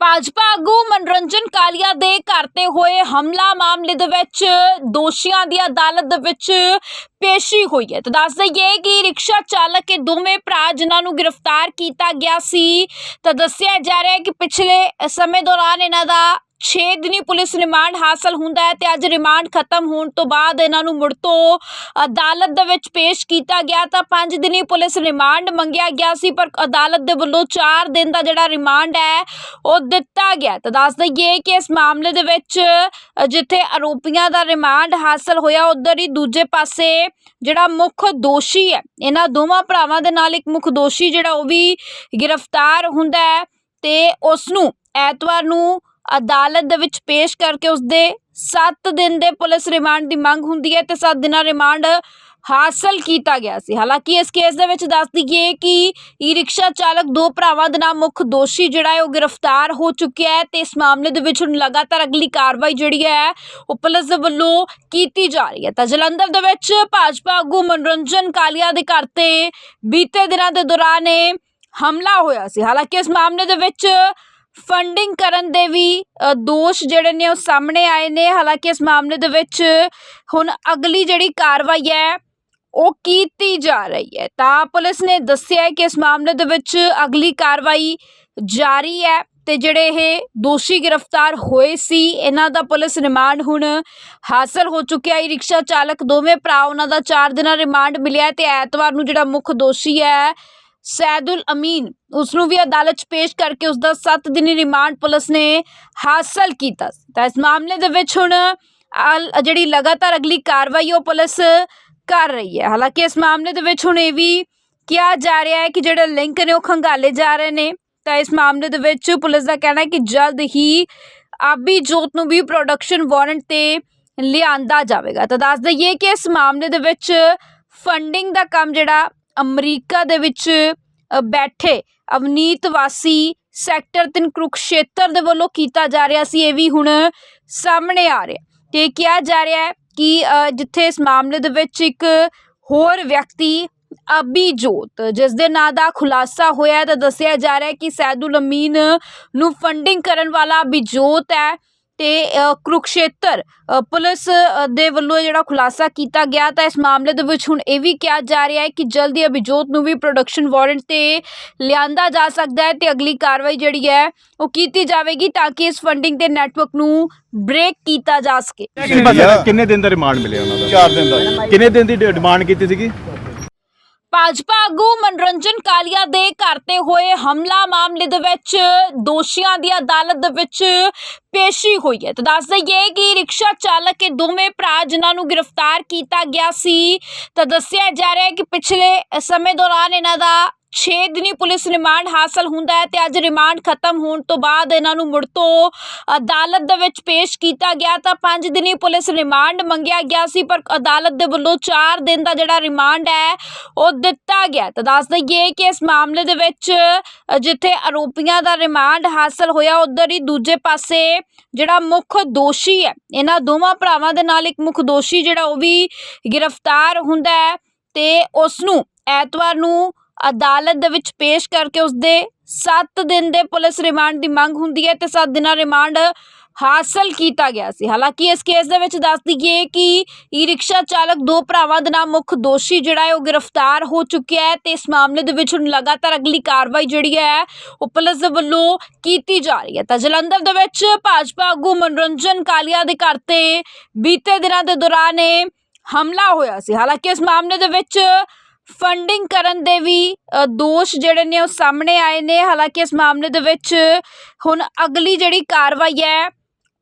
ਭਾਜਪਾ ਆਗੂ ਮਨੋਰੰਜਨ ਕਾਲੀਆ ਦੇ ਘਰ ਤੇ ਹੋਏ ਹਮਲਾ ਮਾਮਲੇ ਦੇ ਵਿੱਚ ਦੋਸ਼ੀਆਂ ਦੀ ਅਦਾਲਤ ਦੇ ਵਿੱਚ ਪੇਸ਼ੀ ਹੋਈ ਹੈ। ਤਾਂ ਦੱਸ ਦਈਏ ਕਿ ਰਿਕਸ਼ਾ ਚਾਲਕ ਕੇ ਦੋਵੇਂ ਭਰਾ ਜਿਨ੍ਹਾਂ ਨੂੰ ਗ੍ਰਿਫਤਾਰ ਕੀਤਾ ਗਿਆ ਸੀ, ਤਾਂ ਦੱਸਿਆ ਜਾ ਰਿਹਾ ਹੈ ਕਿ ਪਿਛਲੇ ਸਮੇਂ ਦੌਰਾਨ ਇਹਨਾਂ ਦਾ 6 ਦਿਨੀ ਪੁਲਿਸ ਰਿਮਾਂਡ ਹਾਸਲ ਹੁੰਦਾ ਹੈ ਤੇ ਅੱਜ ਰਿਮਾਂਡ ਖਤਮ ਹੋਣ ਤੋਂ ਬਾਅਦ ਇਹਨਾਂ ਨੂੰ ਮੁੜ ਤੋਂ ਅਦਾਲਤ ਦੇ ਵਿੱਚ ਪੇਸ਼ ਕੀਤਾ ਗਿਆ ਤਾਂ 5 ਦਿਨੀ ਪੁਲਿਸ ਰਿਮਾਂਡ ਮੰਗਿਆ ਗਿਆ ਸੀ, ਪਰ ਅਦਾਲਤ ਦੇ ਵੱਲੋਂ 4 ਦਿਨ ਦਾ ਜਿਹੜਾ ਰਿਮਾਂਡ ਹੈ ਉਹ ਦਿੱਤਾ ਗਿਆ। ਤਾਂ ਦੱਸ ਦਈਏ ਕਿ ਇਸ ਮਾਮਲੇ ਦੇ ਵਿੱਚ ਜਿੱਥੇ ਆਰੋਪੀਆਂ ਦਾ ਰਿਮਾਂਡ ਹਾਸਲ ਹੋਇਆ, ਉਧਰ ਹੀ ਦੂਜੇ ਪਾਸੇ ਜਿਹੜਾ ਮੁੱਖ ਦੋਸ਼ੀ ਹੈ, ਇਹਨਾਂ ਦੋਵਾਂ ਭਰਾਵਾਂ ਦੇ ਨਾਲ ਇੱਕ ਮੁੱਖ ਦੋਸ਼ੀ ਜਿਹੜਾ ਉਹ ਵੀ ਗ੍ਰਿਫਤਾਰ ਹੁੰਦਾ ਹੈ ਤੇ ਉਸ ਨੂੰ ਐਤਵਾਰ ਨੂੰ ਅਦਾਲਤ ਦੇ ਵਿੱਚ ਪੇਸ਼ ਕਰਕੇ ਉਸਦੇ 7 ਦਿਨ ਦੇ ਪੁਲਿਸ ਰਿਮਾਂਡ ਦੀ ਮੰਗ ਹੁੰਦੀ ਹੈ ਤੇ 7 ਦਿਨਾਂ ਰਿਮਾਂਡ ਹਾਸਲ ਕੀਤਾ ਗਿਆ ਸੀ। ਹਾਲਾਂਕਿ ਇਸ ਕੇਸ ਦੇ ਵਿੱਚ ਦੱਸ ਦਈਏ ਕਿ ਈ ਰਿਕਸ਼ਾ ਚਾਲਕ ਦੋ ਭਰਾਵਾਂ ਦੇ ਨਾਮ ਮੁੱਖ ਦੋਸ਼ੀ ਜਿਹੜਾ ਹੈ ਉਹ ਗ੍ਰਿਫਤਾਰ ਹੋ ਚੁੱਕਿਆ ਹੈ ਤੇ ਇਸ ਮਾਮਲੇ ਦੇ ਵਿੱਚ ਹੁਣ ਲਗਾਤਾਰ ਅਗਲੀ ਕਾਰਵਾਈ ਜਿਹੜੀ ਹੈ ਉਹ ਪੁਲਿਸ ਵੱਲੋਂ ਕੀਤੀ ਜਾ ਰਹੀ ਹੈ। ਤਾਂ ਜਲੰਧਰ ਦੇ ਵਿੱਚ ਭਾਜਪਾ ਆਗੂ ਮਨੋਰੰਜਨ ਕਾਲੀਆ ਦੇ ਘਰ ਤੇ ਬੀਤੇ ਦਿਨਾਂ ਦੇ ਦੌਰਾਨ ਇਹ ਹਮਲਾ ਹੋਇਆ ਸੀ। ਹਾਲਾਂਕਿ ਇਸ ਮਾਮਲੇ ਦੇ ਵਿੱਚ ਫੰਡਿੰਗ ਕਰਨ ਦੇ ਵੀ ਦੋਸ਼ ਜਿਹੜੇ ਨੇ ਉਹ ਸਾਹਮਣੇ ਆਏ ਨੇ। ਹਾਲਾਂਕਿ ਇਸ ਮਾਮਲੇ ਦੇ ਵਿੱਚ ਹੁਣ ਅਗਲੀ ਜਿਹੜੀ ਕਾਰਵਾਈ ਹੈ, ਉਹ ਕੀਤੀ ਜਾ ਰਹੀ ਹੈ। ਤਾਂ ਪੁਲਿਸ ਨੇ ਦੱਸਿਆ ਕਿ ਇਸ ਮਾਮਲੇ ਦੇ ਵਿੱਚ ਅਗਲੀ ਕਾਰਵਾਈ ਜਾਰੀ ਹੈ ਤੇ ਜਿਹੜੇ ਇਹ ਦੋਸ਼ੀ ਗ੍ਰਿਫਤਾਰ ਹੋਏ ਸੀ, ਇਹਨਾਂ ਦਾ ਪੁਲਿਸ ਰਿਮਾਂਡ ਹੁਣ ਹਾਸਲ ਹੋ ਚੁੱਕਿਆ ਹੈ। ਰਿਕਸ਼ਾ ਚਾਲਕ ਦੋਵੇਂ ਭਰਾ, ਉਹਨਾਂ ਦਾ 4 ਦਿਨਾਂ ਰਿਮਾਂਡ ਮਿਲਿਆ ਹੈ ਤੇ ਐਤਵਾਰ ਨੂੰ ਜਿਹੜਾ ਮੁੱਖ ਦੋਸ਼ੀ ਹੈ ਸੈਦੁਲ ਅਮੀਨ ਉਸ ਨੂੰ ਵੀ ਅਦਾਲਤ 'ਚ ਪੇਸ਼ ਕਰਕੇ ਉਸ ਦਾ 7 ਦਿਨੀ ਰਿਮਾਂਡ ਪੁਲਿਸ ਨੇ ਹਾਸਲ ਕੀਤਾ ਤਾਂ ਇਸ ਮਾਮਲੇ ਦੇ ਵਿੱਚ ਹੁਣ ਜਿਹੜੀ ਲਗਾਤਾਰ ਅਗਲੀ ਕਾਰਵਾਈ ਉਹ ਪੁਲਿਸ ਕਰ ਰਹੀ ਹੈ। ਹਾਲਾਂਕਿ ਇਸ ਮਾਮਲੇ ਦੇ ਵਿੱਚ ਹੁਣ ਇਹ ਵੀ ਕਿਹਾ ਜਾ ਰਿਹਾ ਹੈ ਕਿ ਜਿਹੜੇ ਲਿੰਕ ਨੇ ਉਹ ਖੰਗਾਲੇ ਜਾ ਰਹੇ ਨੇ। ਤਾਂ ਇਸ ਮਾਮਲੇ ਦੇ ਵਿੱਚ ਪੁਲਿਸ ਦਾ ਕਹਿਣਾ ਹੈ ਕਿ ਜਲਦ ਹੀ ਆਬੀ ਜੋਤ ਨੂੰ ਵੀ ਪ੍ਰੋਡਕਸ਼ਨ ਵਾਰੰਟ ਤੇ ਲਿਆਂਦਾ ਜਾਵੇਗਾ। ਤਾਂ ਦੱਸ ਦਈਏ ਕਿ ਇਸ ਮਾਮਲੇ ਦੇ ਵਿੱਚ ਫੰਡਿੰਗ ਦਾ ਕੰਮ ਜਿਹੜਾ ਅਮਰੀਕਾ ਦੇ ਵਿੱਚ ਬੈਠੇ ਅਵਨੀਤ ਵਾਸੀ ਸੈਕਟਰ 3 ਕੁਰੂਕਸ਼ੇਤਰ ਦੇ ਵੱਲੋਂ ਕੀਤਾ ਜਾ ਰਿਹਾ ਸੀ, ਇਹ ਵੀ ਹੁਣ ਸਾਹਮਣੇ ਆ ਰਿਹਾ। ਤੇ ਕਿਹਾ ਜਾ ਰਿਹਾ ਹੈ ਕਿ ਜਿੱਥੇ ਇਸ ਮਾਮਲੇ ਦੇ ਵਿੱਚ ਇੱਕ ਹੋਰ ਵਿਅਕਤੀ ਅਬੀਜੋਤ ਜਿਸ ਦੇ ਨਾਂ ਦਾ ਖੁਲਾਸਾ ਹੋਇਆ ਤਾਂ ਦੱਸਿਆ ਜਾ ਰਿਹਾ ਹੈ ਕਿ ਸੈਦੁਲ ਅਮੀਨ ਨੂੰ ਫੰਡਿੰਗ ਕਰਨ ਵਾਲਾ ਅਬੀਜੋਤ ਹੈ। ਤੇ ਅ, ਕੁਰੂਕਸ਼ੇਤਰ ਪੁਲਿਸ ਦੇ ਵੱਲੋਂ ਜਿਹੜਾ ਖੁਲਾਸਾ ਕੀਤਾ ਗਿਆ ਤਾਂ ਇਸ ਮਾਮਲੇ ਦੇ ਵਿੱਚ ਹੁਣ ਇਹ ਵੀ ਕਿਹਾ ਜਾ ਰਿਹਾ ਹੈ ਕਿ ਜਲਦੀ ਅਭਿਜੋਤ ਨੂੰ ਵੀ ਪ੍ਰੋਡਕਸ਼ਨ ਵਾਰੰਟ ਤੇ ਲਿਆਂਦਾ ਜਾ ਸਕਦਾ ਹੈ ਤੇ ਅਗਲੀ ਕਾਰਵਾਈ ਜਿਹੜੀ ਹੈ ਉਹ ਕੀਤੀ ਜਾਵੇਗੀ ਤਾਂ ਕਿ ਇਸ ਫੰਡਿੰਗ ਦੇ ਨੈਟਵਰਕ ਨੂੰ ਬ੍ਰੇਕ ਕੀਤਾ ਜਾ ਸਕੇ। ਕਿੰਨੇ ਕਿੰਨੇ ਦਿਨ ਦਾ ਰਿਮਾਂਡ ਮਿਲਿਆ ਉਹਨਾਂ ਦਾ? 4 ਦਿਨ ਦਾ। ਕਿੰਨੇ ਦਿਨ ਦੀ ਡਿਮਾਂਡ ਕੀਤੀ ਸੀਗੀ? ਭਾਜਪਾ ਆਗੂ ਮਨੋਰੰਜਨ ਕਾਲੀਆ ਦੇ ਘਰ ਤੇ ਹੋਏ ਹਮਲਾ ਮਾਮਲੇ ਦੇ ਵਿੱਚ ਦੋਸ਼ੀਆਂ ਦੀ ਅਦਾਲਤ ਦੇ ਵਿੱਚ ਪੇਸ਼ੀ ਹੋਈ ਹੈ। ਤਾਂ ਦੱਸ ਦਈਏ ਕਿ ਰਿਕਸ਼ਾ ਚਾਲਕ ਕੇ ਦੋਵੇਂ ਭਰਾ ਜਿਨ੍ਹਾਂ ਨੂੰ ਗ੍ਰਿਫਤਾਰ ਕੀਤਾ ਗਿਆ ਸੀ, ਤਾਂ ਦੱਸਿਆ ਜਾ ਰਿਹਾ ਹੈ ਕਿ ਪਿਛਲੇ ਸਮੇਂ ਦੌਰਾਨ ਇਹਨਾਂ ਦਾ 6 ਦਿਨੀ ਪੁਲਿਸ ਰਿਮਾਂਡ ਹਾਸਲ ਹੁੰਦਾ ਹੈ ਤੇ ਅੱਜ ਰਿਮਾਂਡ ਖਤਮ ਹੋਣ ਤੋਂ ਬਾਅਦ ਇਹਨਾਂ ਨੂੰ ਮੁੜ ਤੋਂ ਅਦਾਲਤ ਦੇ ਵਿੱਚ ਪੇਸ਼ ਕੀਤਾ ਗਿਆ ਤਾਂ 5 ਦਿਨੀ ਪੁਲਿਸ ਰਿਮਾਂਡ ਮੰਗਿਆ ਗਿਆ ਸੀ, ਪਰ ਅਦਾਲਤ ਦੇ ਵੱਲੋਂ 4 ਦਿਨ ਦਾ ਜਿਹੜਾ ਰਿਮਾਂਡ ਹੈ, ਉਹ ਦਿੱਤਾ ਗਿਆ। ਤਾਂ ਦੱਸ ਦਈਏ ਕਿ ਇਸ ਮਾਮਲੇ ਦੇ ਵਿੱਚ ਜਿੱਥੇ ਆਰੋਪੀਆਂ ਦਾ ਰਿਮਾਂਡ ਹਾਸਲ ਹੋਇਆ, ਉਧਰ ਹੀ ਦੂਜੇ ਪਾਸੇ ਜਿਹੜਾ ਮੁੱਖ ਦੋਸ਼ੀ ਹੈ, ਇਹਨਾਂ ਦੋਵਾਂ ਭਰਾਵਾਂ ਦੇ ਨਾਲ ਇੱਕ ਮੁੱਖ ਦੋਸ਼ੀ ਜਿਹੜਾ ਉਹ ਵੀ ਗ੍ਰਿਫਤਾਰ ਹੁੰਦਾ ਹੈ ਤੇ ਉਸ ਨੂੰ ਐਤਵਾਰ ਨੂੰ ਅਦਾਲਤ ਦੇ ਵਿੱਚ ਪੇਸ਼ ਕਰਕੇ ਉਸਦੇ 7 ਦਿਨ ਦੇ ਪੁਲਿਸ ਰਿਮਾਂਡ ਦੀ ਮੰਗ ਹੁੰਦੀ ਹੈ ਤੇ 7 ਦਿਨਾਂ ਰਿਮਾਂਡ ਹਾਸਲ ਕੀਤਾ ਗਿਆ ਸੀ। ਹਾਲਾਂਕਿ ਇਸ ਕੇਸ ਦੇ ਵਿੱਚ ਦੱਸ ਦਈਏ ਕਿ ਈ ਰਿਕਸ਼ਾ ਚਾਲਕ ਦੋ ਭਰਾਵਾਂ ਦੇ ਨਾਮ ਮੁੱਖ ਦੋਸ਼ੀ ਜਿਹੜਾ ਹੈ ਉਹ ਗ੍ਰਿਫਤਾਰ ਹੋ ਚੁੱਕਿਆ ਹੈ ਤੇ ਇਸ ਮਾਮਲੇ ਦੇ ਵਿੱਚ ਹੁਣ ਲਗਾਤਾਰ ਅਗਲੀ ਕਾਰਵਾਈ ਜਿਹੜੀ ਹੈ ਉਹ ਪੁਲਿਸ ਦੇ ਵੱਲੋਂ ਕੀਤੀ ਜਾ ਰਹੀ ਹੈ। ਤਾਂ ਜਲੰਧਰ ਦੇ ਵਿੱਚ ਭਾਜਪਾ ਆਗੂ ਮਨੋਰੰਜਨ ਕਾਲੀਆ ਦੇ ਘਰ ਤੇ ਬੀਤੇ ਦਿਨਾਂ ਦੇ ਦੌਰਾਨ ਇਹ ਹਮਲਾ ਹੋਇਆ ਸੀ। ਹਾਲਾਂਕਿ ਇਸ ਮਾਮਲੇ ਦੇ ਵਿੱਚ ਫੰਡਿੰਗ ਕਰਨ ਦੇ ਵੀ ਦੋਸ਼ ਜਿਹੜੇ ਨੇ ਉਹ ਸਾਹਮਣੇ ਆਏ ਨੇ। ਹਾਲਾਂਕਿ ਇਸ ਮਾਮਲੇ ਦੇ ਵਿੱਚ ਹੁਣ ਅਗਲੀ ਜਿਹੜੀ ਕਾਰਵਾਈ ਹੈ,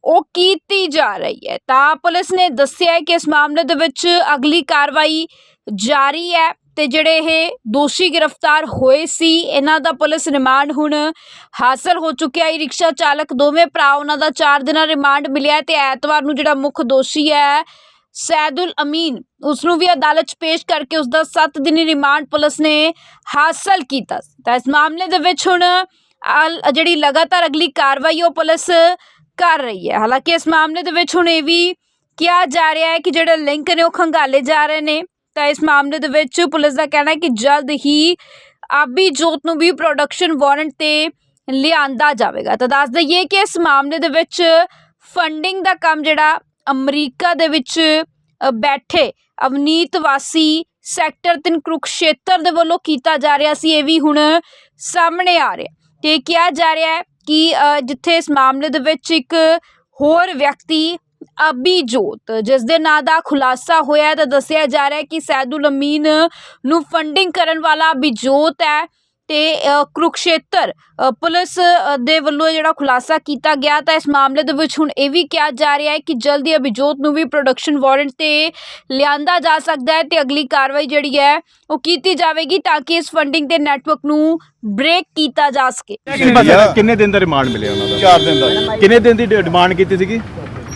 ਉਹ ਕੀਤੀ ਜਾ ਰਹੀ ਹੈ। ਤਾਂ ਪੁਲਿਸ ਨੇ ਦੱਸਿਆ ਹੈ ਕਿ ਇਸ ਮਾਮਲੇ ਦੇ ਵਿੱਚ ਅਗਲੀ ਕਾਰਵਾਈ ਜਾਰੀ ਹੈ ਤੇ ਜਿਹੜੇ ਇਹ ਦੋਸ਼ੀ ਗ੍ਰਿਫਤਾਰ ਹੋਏ ਸੀ, ਇਹਨਾਂ ਦਾ ਪੁਲਿਸ ਰਿਮਾਂਡ ਹੁਣ ਹਾਸਲ ਹੋ ਚੁੱਕਿਆ ਹੈ। ਰਿਕਸ਼ਾ ਚਾਲਕ ਦੋਵੇਂ ਭਰਾ, ਉਹਨਾਂ ਦਾ 4 ਦਿਨਾਂ ਰਿਮਾਂਡ ਮਿਲਿਆ ਹੈ ਤੇ ਐਤਵਾਰ ਨੂੰ ਜਿਹੜਾ ਮੁੱਖ ਦੋਸ਼ੀ ਹੈ ਸੈਦੁਲ ਅਮੀਨ, ਉਸ ਨੂੰ ਵੀ ਅਦਾਲਤ 'ਚ ਪੇਸ਼ ਕਰਕੇ ਉਸ ਦਾ 7 ਦਿਨੀ ਰਿਮਾਂਡ ਪੁਲਿਸ ਨੇ ਹਾਸਲ ਕੀਤਾ ਤਾਂ ਇਸ ਮਾਮਲੇ ਦੇ ਵਿੱਚ ਹੁਣ ਜਿਹੜੀ ਲਗਾਤਾਰ ਅਗਲੀ ਕਾਰਵਾਈ ਉਹ ਪੁਲਿਸ ਕਰ ਰਹੀ ਹੈ। ਹਾਲਾਂਕਿ ਇਸ ਮਾਮਲੇ ਦੇ ਵਿੱਚ ਹੁਣ ਇਹ ਵੀ ਕਿਹਾ ਜਾ ਰਿਹਾ ਹੈ ਕਿ ਜਿਹੜੇ ਲਿੰਕ ਨੇ ਉਹ ਖੰਗਾਲੇ ਜਾ ਰਹੇ ਨੇ। ਤਾਂ ਇਸ ਮਾਮਲੇ ਦੇ ਵਿੱਚ ਪੁਲਿਸ ਦਾ ਕਹਿਣਾ ਹੈ ਕਿ ਜਲਦ ਹੀ ਆਬੀ ਜੋਤ ਨੂੰ ਵੀ ਪ੍ਰੋਡਕਸ਼ਨ ਵਾਰੰਟ ਤੇ ਲਿਆਂਦਾ ਜਾਵੇਗਾ। ਤਾਂ ਦੱਸ ਦਈਏ ਕਿ ਇਸ ਮਾਮਲੇ ਦੇ ਵਿੱਚ ਫੰਡਿੰਗ ਦਾ ਕੰਮ ਜਿਹੜਾ ਅਮਰੀਕਾ ਦੇ ਵਿੱਚ ਬੈਠੇ ਅਵਨੀਤ ਵਾਸੀ ਸੈਕਟਰ 3 ਕੁਰੂਕਸ਼ੇਤਰ ਦੇ ਵੱਲੋਂ ਕੀਤਾ ਜਾ ਰਿਹਾ ਸੀ, ਇਹ ਵੀ ਹੁਣ ਸਾਹਮਣੇ ਆ ਰਿਹਾ। ਤੇ ਕਿਹਾ ਜਾ ਰਿਹਾ ਹੈ ਕਿ ਜਿੱਥੇ ਇਸ ਮਾਮਲੇ ਦੇ ਵਿੱਚ ਇੱਕ ਹੋਰ ਵਿਅਕਤੀ ਅਬੀਜੋਤ ਜਿਸ ਦੇ ਨਾਂ ਦਾ ਖੁਲਾਸਾ ਹੋਇਆ ਤਾਂ ਦੱਸਿਆ ਜਾ ਰਿਹਾ ਹੈ ਕਿ ਸੈਦੁਲ ਅਮੀਨ ਨੂੰ ਫੰਡਿੰਗ ਕਰਨ ਵਾਲਾ ਅਬੀਜੋਤ ਹੈ। ਤੇ ਕੁਰੂਕਸ਼ੇਤਰ ਪੁਲਿਸ ਦੇ ਵੱਲੋਂ ਜਿਹੜਾ ਖੁਲਾਸਾ ਕੀਤਾ ਗਿਆ ਤਾਂ ਇਸ ਮਾਮਲੇ ਦੇ ਵਿੱਚ ਹੁਣ ਇਹ ਵੀ ਕਿਹਾ ਜਾ ਰਿਹਾ ਹੈ ਕਿ ਜਲਦੀ ਅਭਿਜੋਤ ਨੂੰ ਵੀ ਪ੍ਰੋਡਕਸ਼ਨ ਵਾਰੰਟ ਤੇ ਲਿਆਂਦਾ ਜਾ ਸਕਦਾ ਹੈ ਤੇ ਅਗਲੀ ਕਾਰਵਾਈ ਜਿਹੜੀ ਹੈ ਉਹ ਕੀਤੀ ਜਾਵੇਗੀ ਤਾਂ ਕਿ ਇਸ ਫੰਡਿੰਗ ਤੇ ਨੈਟਵਰਕ ਨੂੰ ਬ੍ਰੇਕ ਕੀਤਾ ਜਾ ਸਕੇ। ਕਿੰਨੇ ਦਿਨ ਦਾ ਰਿਮਾਂਡ ਮਿਲਿਆ ਉਹਨਾਂ ਦਾ? ਚਾਰ ਦਿਨ ਦਾ। ਕਿੰਨੇ ਦਿਨ ਦੀ ਡਿਮਾਂਡ ਕੀਤੀ ਸੀਗੀ?